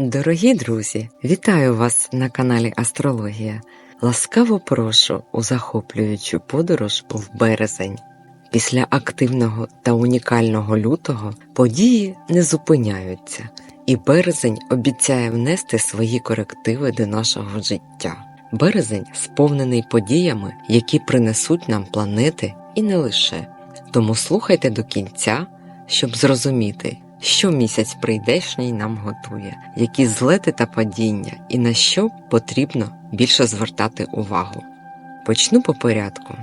Дорогі друзі, вітаю вас на каналі Астрологія. Ласкаво прошу у захоплюючу подорож в березень. Після активного та унікального лютого події не зупиняються, і березень обіцяє внести свої корективи до нашого життя. Березень сповнений подіями, які принесуть нам планети і не лише. Тому слухайте до кінця, щоб зрозуміти, що місяць прийдешній нам готує, які злети та падіння, і на що потрібно більше звертати увагу. Почну по порядку.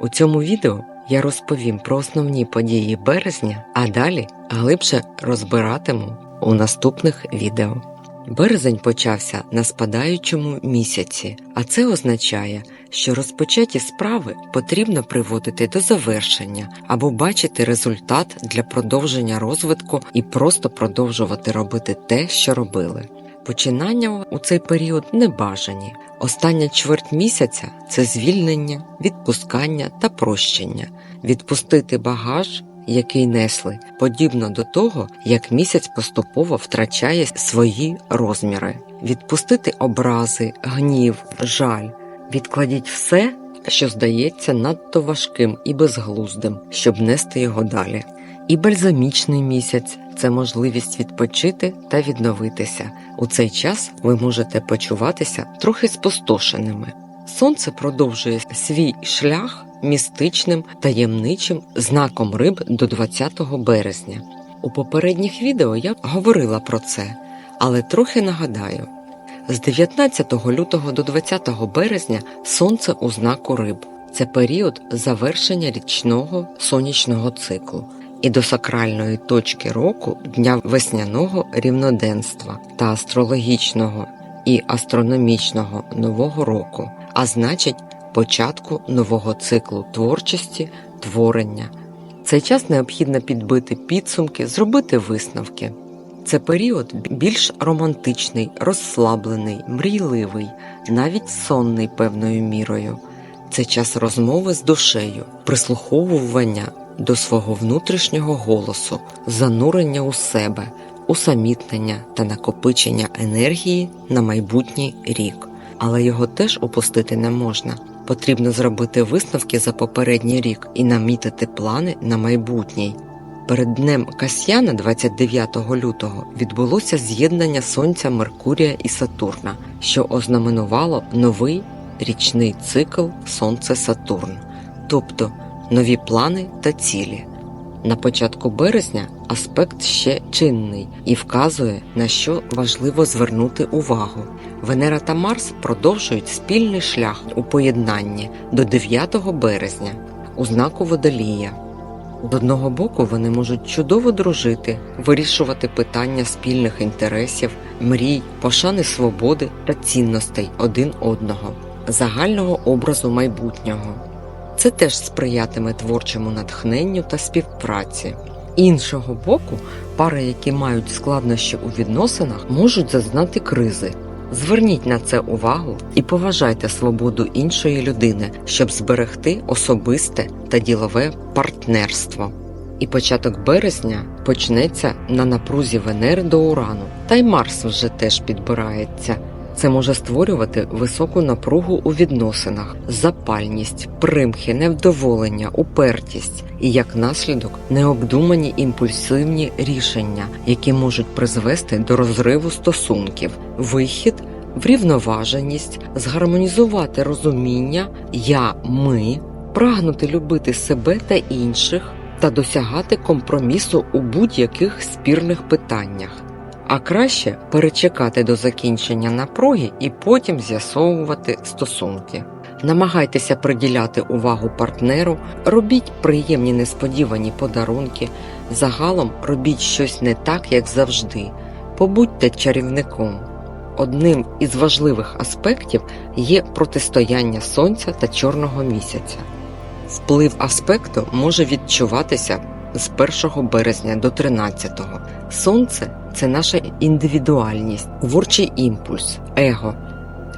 У цьому відео я розповім про основні події березня, а далі глибше розбиратиму у наступних відео. Березень почався на спадаючому місяці, а це означає, що розпочаті справи потрібно приводити до завершення або бачити результат для продовження розвитку і просто продовжувати робити те, що робили. Починання у цей період не бажані. Остання чверть місяця це звільнення, відпускання та прощення, відпустити багаж який несли, подібно до того, як місяць поступово втрачає свої розміри, відпустити образи, гнів, жаль, відкладіть все, що здається надто важким і безглуздим, щоб нести його далі. І бальзамічний місяць це можливість відпочити та відновитися. У цей час ви можете почуватися трохи спустошеними. Сонце продовжує свій шлях містичним таємничим знаком риб до 20 березня. У попередніх відео я говорила про це, але трохи нагадаю: з 19 лютого до 20 березня сонце у знаку риб. Це період завершення річного сонячного циклу і до сакральної точки року дня весняного рівноденства та астрологічного і астрономічного нового року, а значить початку нового циклу творчості, творення. Цей час необхідно підбити підсумки, зробити висновки. Це період більш романтичний, розслаблений, мрійливий, навіть сонний певною мірою. Це час розмови з душею, прислуховування до свого внутрішнього голосу, занурення у себе, усамітнення та накопичення енергії на майбутній рік. Але його теж опустити не можна. Потрібно зробити висновки за попередній рік і намітити плани на майбутній. Перед днем Касьяна, 29 лютого, відбулося з'єднання Сонця Меркурія і Сатурна, що ознаменувало новий річний цикл Сонце Сатурн, тобто нові плани та цілі. На початку березня аспект ще чинний і вказує, на що важливо звернути увагу. Венера та Марс продовжують спільний шлях у поєднанні до 9 березня у знаку водолія. З одного боку вони можуть чудово дружити, вирішувати питання спільних інтересів, мрій, пошани свободи та цінностей один одного, загального образу майбутнього. Це теж сприятиме творчому натхненню та співпраці. Іншого боку, пари, які мають складнощі у відносинах, можуть зазнати кризи. Зверніть на це увагу і поважайте свободу іншої людини, щоб зберегти особисте та ділове партнерство. І початок березня почнеться на напрузі Венери до Урану, та й Марс вже теж підбирається. Це може створювати високу напругу у відносинах, запальність, примхи, невдоволення, упертість і як наслідок необдумані імпульсивні рішення, які можуть призвести до розриву стосунків, вихід в рівноваженість, згармонізувати розуміння я, ми, прагнути любити себе та інших та досягати компромісу у будь-яких спірних питаннях а краще перечекати до закінчення напруги і потім з'ясовувати стосунки. Намагайтеся приділяти увагу партнеру, робіть приємні несподівані подарунки, загалом робіть щось не так, як завжди, побудьте чарівником. Одним із важливих аспектів є протистояння сонця та чорного місяця. Вплив аспекту може відчуватися з 1 березня до 13. Сонце це наша індивідуальність, творчий імпульс, его,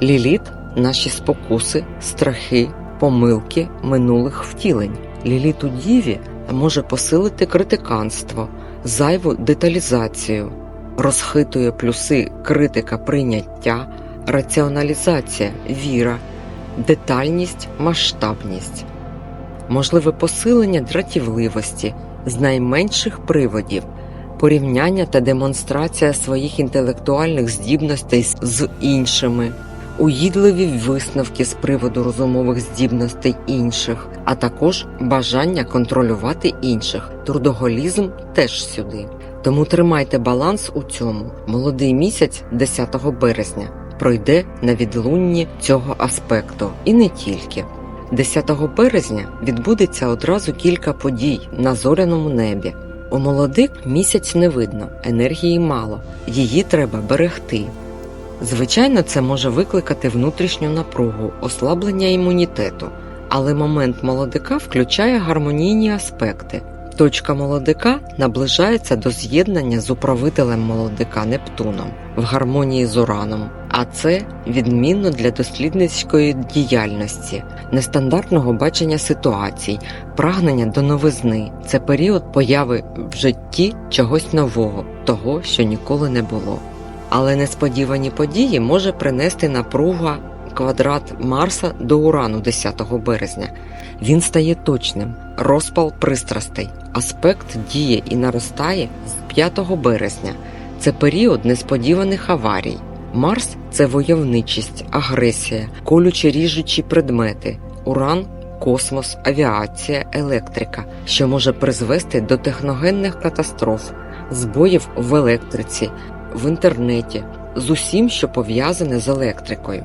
ліліт наші спокуси, страхи, помилки минулих втілень. Ліліт у діві може посилити критиканство, зайву деталізацію, розхитує плюси критика прийняття, раціоналізація, віра, детальність, масштабність, можливе посилення дратівливості з найменших приводів, порівняння та демонстрація своїх інтелектуальних здібностей з- іншими, уїдливі висновки з приводу розумових здібностей інших, а також бажання контролювати інших. Трудоголізм теж сюди. Тому тримайте баланс у цьому. Молодий місяць 10 березня пройде на відлунні цього аспекту, і не тільки. 10 березня відбудеться одразу кілька подій на зоряному небі. У молодих місяць не видно, енергії мало, її треба берегти. Звичайно, це може викликати внутрішню напругу, ослаблення імунітету, але момент молодика включає гармонійні аспекти. Точка молодика наближається до з'єднання з управителем молодика Нептуном в гармонії з Ураном, а це відмінно для дослідницької діяльності, нестандартного бачення ситуацій, прагнення до новизни. Це період появи в житті чогось нового, того, що ніколи не було. Але несподівані події може принести напруга квадрат Марса до Урану 10 березня. Він стає точним, розпал пристрастей. Аспект діє і наростає з 5 березня. Це період несподіваних аварій. Марс це войовничість, агресія, колючі ріжучі предмети, уран, космос, авіація, електрика, що може призвести до техногенних катастроф, збоїв в електриці, в інтернеті, з усім, що пов'язане з електрикою.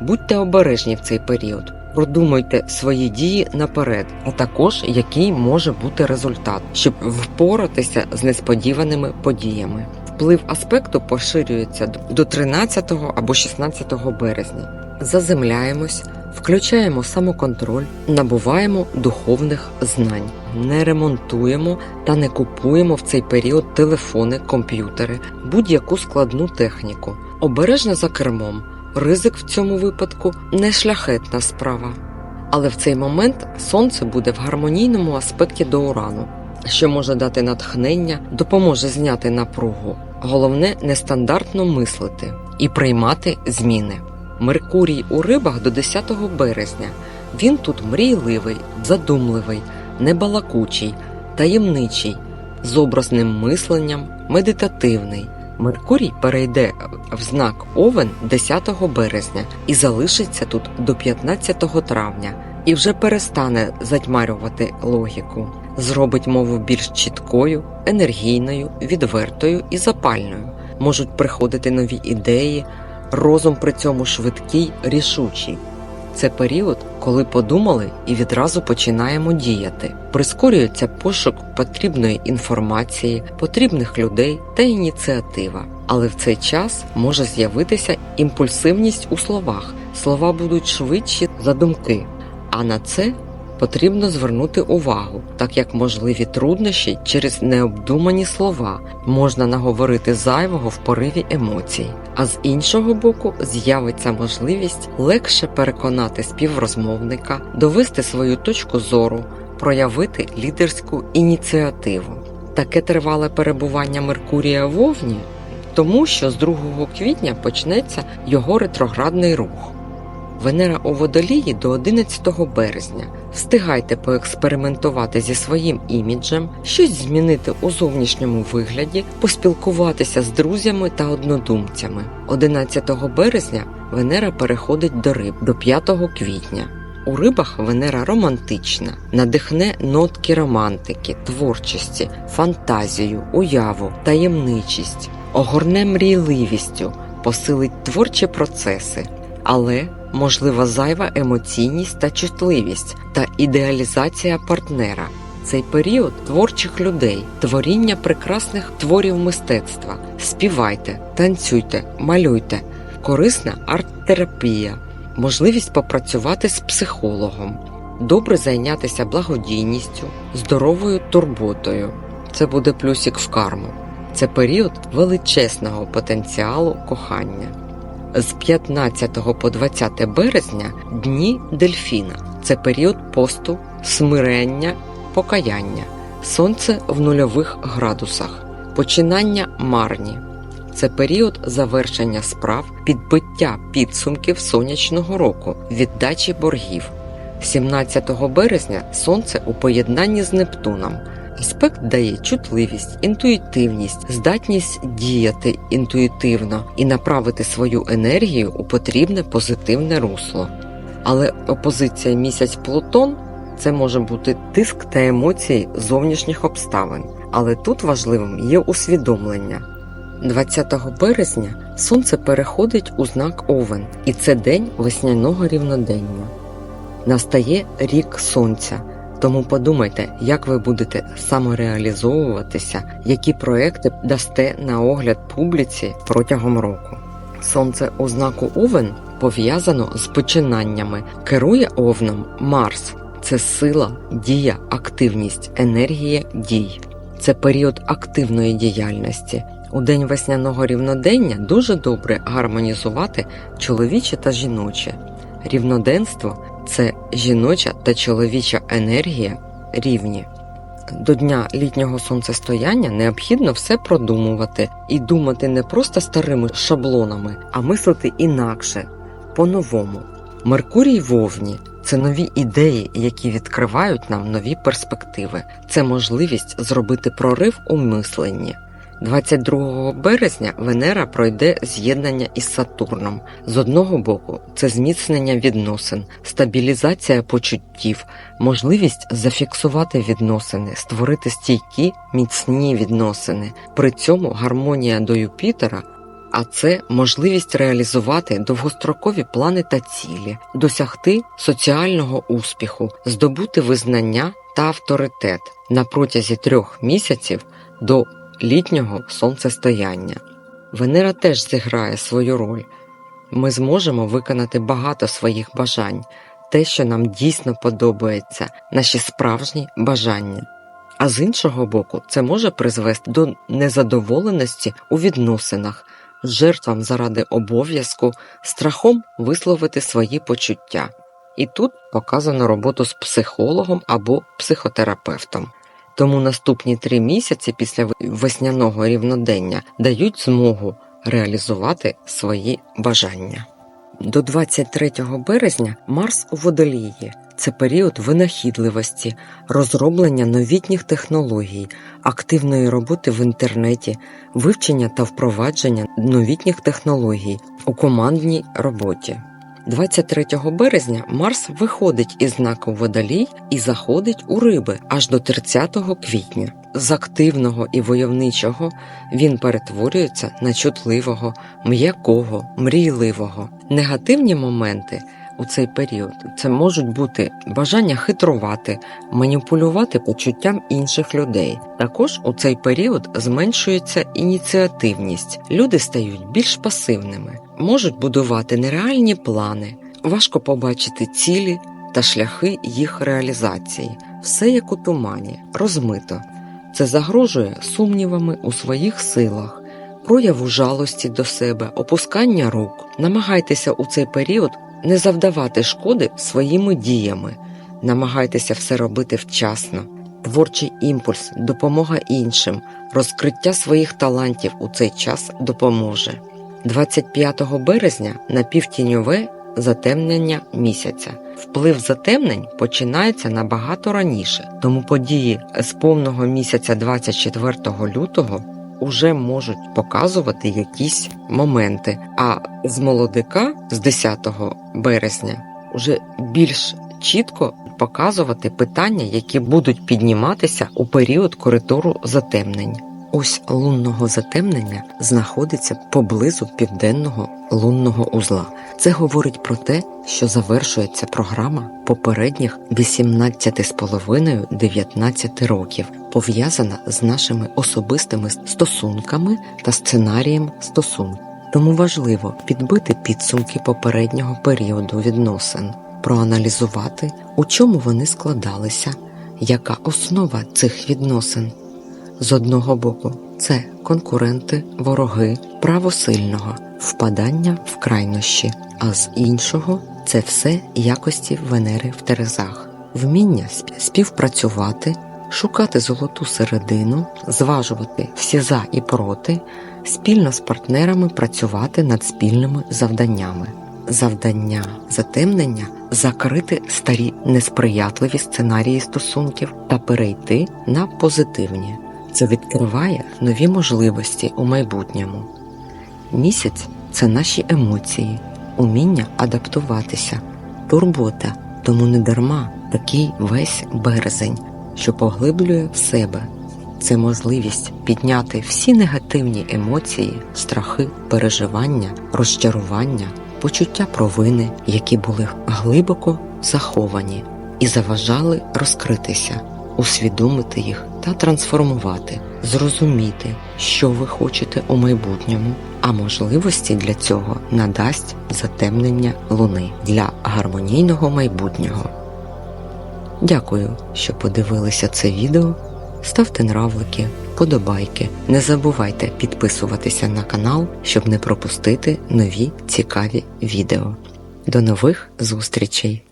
Будьте обережні в цей період, продумуйте свої дії наперед, а також який може бути результат, щоб впоратися з несподіваними подіями. Вплив аспекту поширюється до 13 або 16 березня. Заземляємось, включаємо самоконтроль, набуваємо духовних знань, не ремонтуємо та не купуємо в цей період телефони, комп'ютери, будь-яку складну техніку. Обережно за кермом. Ризик в цьому випадку не шляхетна справа. Але в цей момент сонце буде в гармонійному аспекті до урану, що може дати натхнення, допоможе зняти напругу. Головне нестандартно мислити і приймати зміни. Меркурій у рибах до 10 березня. Він тут мрійливий, задумливий, небалакучий, таємничий, з образним мисленням, медитативний. Меркурій перейде в знак Овен 10 березня і залишиться тут до 15 травня, і вже перестане затьмарювати логіку, зробить мову більш чіткою, енергійною, відвертою і запальною. Можуть приходити нові ідеї, розум при цьому швидкий, рішучий. Це період, коли подумали і відразу починаємо діяти. Прискорюється пошук потрібної інформації, потрібних людей та ініціатива. Але в цей час може з'явитися імпульсивність у словах. Слова будуть швидші за думки. А на це потрібно звернути увагу, так як можливі труднощі через необдумані слова можна наговорити зайвого в пориві емоцій. А з іншого боку, з'явиться можливість легше переконати співрозмовника, довести свою точку зору, проявити лідерську ініціативу. Таке тривале перебування Меркурія в Овні, тому що з 2 квітня почнеться його ретроградний рух. Венера у водолії до 11 березня. Встигайте поекспериментувати зі своїм іміджем, щось змінити у зовнішньому вигляді, поспілкуватися з друзями та однодумцями. 11 березня Венера переходить до риб до 5 квітня. У рибах Венера романтична, надихне нотки романтики, творчості, фантазію, уяву, таємничість, огорне мрійливістю, посилить творчі процеси, але можлива зайва емоційність та чутливість та ідеалізація партнера. Цей період творчих людей, творіння прекрасних творів мистецтва. Співайте, танцюйте, малюйте, корисна арт-терапія, можливість попрацювати з психологом, добре зайнятися благодійністю, здоровою турботою. Це буде плюсик в карму. Це період величезного потенціалу кохання. З 15 по 20 березня дні дельфіна. Це період посту, смирення, покаяння. Сонце в нульових градусах. Починання марні. Це період завершення справ, підбиття підсумків сонячного року, віддачі боргів. 17 березня сонце у поєднанні з Нептуном. Аспект дає чутливість, інтуїтивність, здатність діяти інтуїтивно і направити свою енергію у потрібне позитивне русло. Але опозиція місяць Плутон це може бути тиск та емоції зовнішніх обставин. Але тут важливим є усвідомлення. 20 березня сонце переходить у знак Овен, і це день весняного рівнодення. Настає рік сонця. Тому подумайте, як ви будете самореалізовуватися, які проекти дасте на огляд публіці протягом року. Сонце у знаку Овен пов'язано з починаннями. Керує овном Марс це сила, дія, активність, енергія дій. Це період активної діяльності. У день весняного рівнодення дуже добре гармонізувати чоловіче та жіноче. Рівноденство це жіноча та чоловіча енергія рівні. До дня літнього сонцестояння необхідно все продумувати і думати не просто старими шаблонами, а мислити інакше, по-новому. Меркурій вовні це нові ідеї, які відкривають нам нові перспективи. Це можливість зробити прорив у мисленні. 22 березня Венера пройде з'єднання із Сатурном. З одного боку, це зміцнення відносин, стабілізація почуттів, можливість зафіксувати відносини, створити стійкі, міцні відносини. При цьому гармонія до Юпітера. А це можливість реалізувати довгострокові плани та цілі, досягти соціального успіху, здобути визнання та авторитет на протязі трьох місяців до літнього сонцестояння. Венера теж зіграє свою роль. Ми зможемо виконати багато своїх бажань, те, що нам дійсно подобається, наші справжні бажання. А з іншого боку, це може призвести до незадоволеності у відносинах, жертвам заради обов'язку, страхом висловити свої почуття. І тут показано роботу з психологом або психотерапевтом. Тому наступні три місяці після весняного рівнодення дають змогу реалізувати свої бажання. До 23 березня Марс у водолії це період винахідливості, розроблення новітніх технологій, активної роботи в інтернеті, вивчення та впровадження новітніх технологій у командній роботі. 23 березня Марс виходить із знаку Водолій і заходить у риби аж до 30 квітня. З активного і войовничого він перетворюється на чутливого, м'якого, мрійливого. Негативні моменти у цей період це можуть бути бажання хитрувати, маніпулювати почуттям інших людей. Також у цей період зменшується ініціативність, люди стають більш пасивними, можуть будувати нереальні плани, важко побачити цілі та шляхи їх реалізації, все як у тумані, розмито. Це загрожує сумнівами у своїх силах, прояву жалості до себе, опускання рук. Намагайтеся у цей період не завдавати шкоди своїми діями, намагайтеся все робити вчасно. Творчий імпульс, допомога іншим, розкриття своїх талантів у цей час допоможе. 25 березня напівтіньове затемнення місяця. Вплив затемнень починається набагато раніше, тому події з повного місяця 24 лютого уже можуть показувати якісь моменти. А з молодика з 10 березня вже більш чітко показувати питання, які будуть підніматися у період коридору затемнень. Ось лунного затемнення знаходиться поблизу південного лунного узла. Це говорить про те, що завершується програма попередніх 18,5-19 років, пов'язана з нашими особистими стосунками та сценарієм стосунків. Тому важливо підбити підсумки попереднього періоду відносин, проаналізувати, у чому вони складалися, яка основа цих відносин. З одного боку, це конкуренти, вороги, право сильного, впадання в крайнощі, а з іншого це все якості Венери в Терезах, вміння співпрацювати, шукати золоту середину, зважувати всі за і проти, спільно з партнерами працювати над спільними завданнями. Завдання затемнення закрити старі несприятливі сценарії стосунків та перейти на позитивні. Це відкриває нові можливості у майбутньому. Місяць це наші емоції, уміння адаптуватися, турбота, тому не дарма такий весь березень, що поглиблює в себе. Це можливість підняти всі негативні емоції, страхи, переживання, розчарування, почуття провини, які були глибоко заховані і заважали розкритися, усвідомити їх та трансформувати, зрозуміти, що ви хочете у майбутньому, а можливості для цього надасть затемнення луни для гармонійного майбутнього. Дякую, що подивилися це відео. Ставте нравлики, подобайки. Не забувайте підписуватися на канал, щоб не пропустити нові цікаві відео. До нових зустрічей!